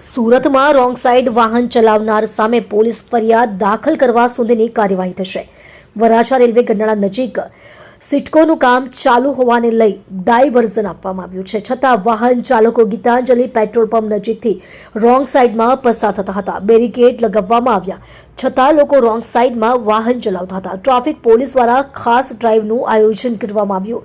સુરતમાં wrong side વાહન ચલાવનાર સામે પોલીસ ફરિયાદ દાખલ કરવા સુધીની કાર્યવાહી થશે. વરાછા રેલવે ગંડાળા નજીક સિટકોનું કામ ચાલુ હોવાને લઈ ડાયવર્ઝન આપવામાં આવ્યું છે. છતાં વાહન ચાલકો ગીતાંજલિ પેટ્રોલ પંપ નજીકથી રોંગ સાઈડમાં પસાર થતા હતા. બેરિકેડ લગાવવામાં આવ્યા. છતાં લોકો રોંગ સાઇડમાં વાહન ચલાવતા હતા. ટ્રાફિક પોલીસ દ્વારા ખાસ ડ્રાઈવનું આયોજન કરવામાં આવ્યું.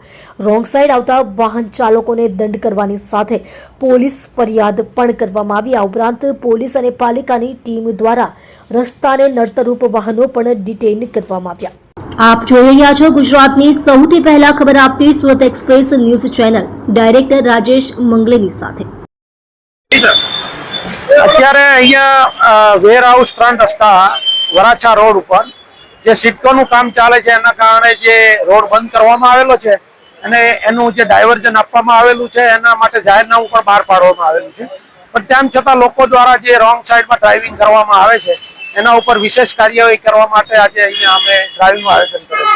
રોંગ સાઈડ આવતા વાહન ચાલકોને દંડ કરવાની સાથે પોલીસ ફરિયાદ પણ કરવામાં આવી. આ ઉપરાંત પોલીસ અને પાલિકાની ટીમ દ્વારા રસ્તાને નડતરૂપ વાહનો પણ ડિટેઇન કરવામાં આવ્યા. આપ જોઈ રહ્યા છો ગુજરાતની સૌથી પહેલા ખબર આપતી Surat express news channel. Director Rajesh મંગલેની સાથે. અત્યારે અહીંયા વેર હાઉસ ફ્રન્ટ રસ્તા, વરાછા રોડ ઉપર, જે સિટકોનું કામ ચાલે છે, એના કારણે જે રોડ બંધ કરવામાં આવેલો છે, અને એનું જે ડાયવર્ઝન આપવામાં આવેલું છે, એના માટે જાહેરનામું પણ બહાર પાડવામાં આવેલું છે. પણ તેમ છતાં લોકો દ્વારા જે રોંગ સાઈડમાં ડ્રાઇવિંગ કરવામાં આવે છે એના ઉપર વિશેષ કાર્યવાહી કરવા માટે આજે અહીંયા અમે ડ્રાઇવનું આયોજન કર્યું.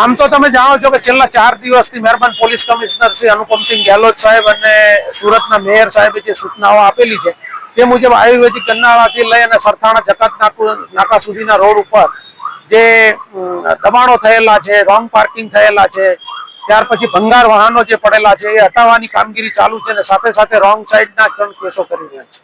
આમ તો તમે જાણો છો કે છેલ્લા ચાર દિવસથી મહેરબાન પોલીસ કમિશનર શ્રી અનુપમસિંહ ગેહલોત સાહેબ અને સુરતના મેયર સાહેબે જે સૂચનાઓ આપેલી છે, તે મુજબ આયુર્વેદિક ગન્નાળાથી લઈ અને સરથાણા, જકાત નાકા સુધીના રોડ ઉપર જે દબાણો થયેલા છે, રોંગ પાર્કિંગ થયેલા છે ત્યાર પછી ભંગાર વાહનો જે પડેલા છે એ હટાવવાની કામગીરી ચાલુ છે અને સાથે સાથે રોંગ સાઈડના પણ કેસો કરી રહ્યા છે.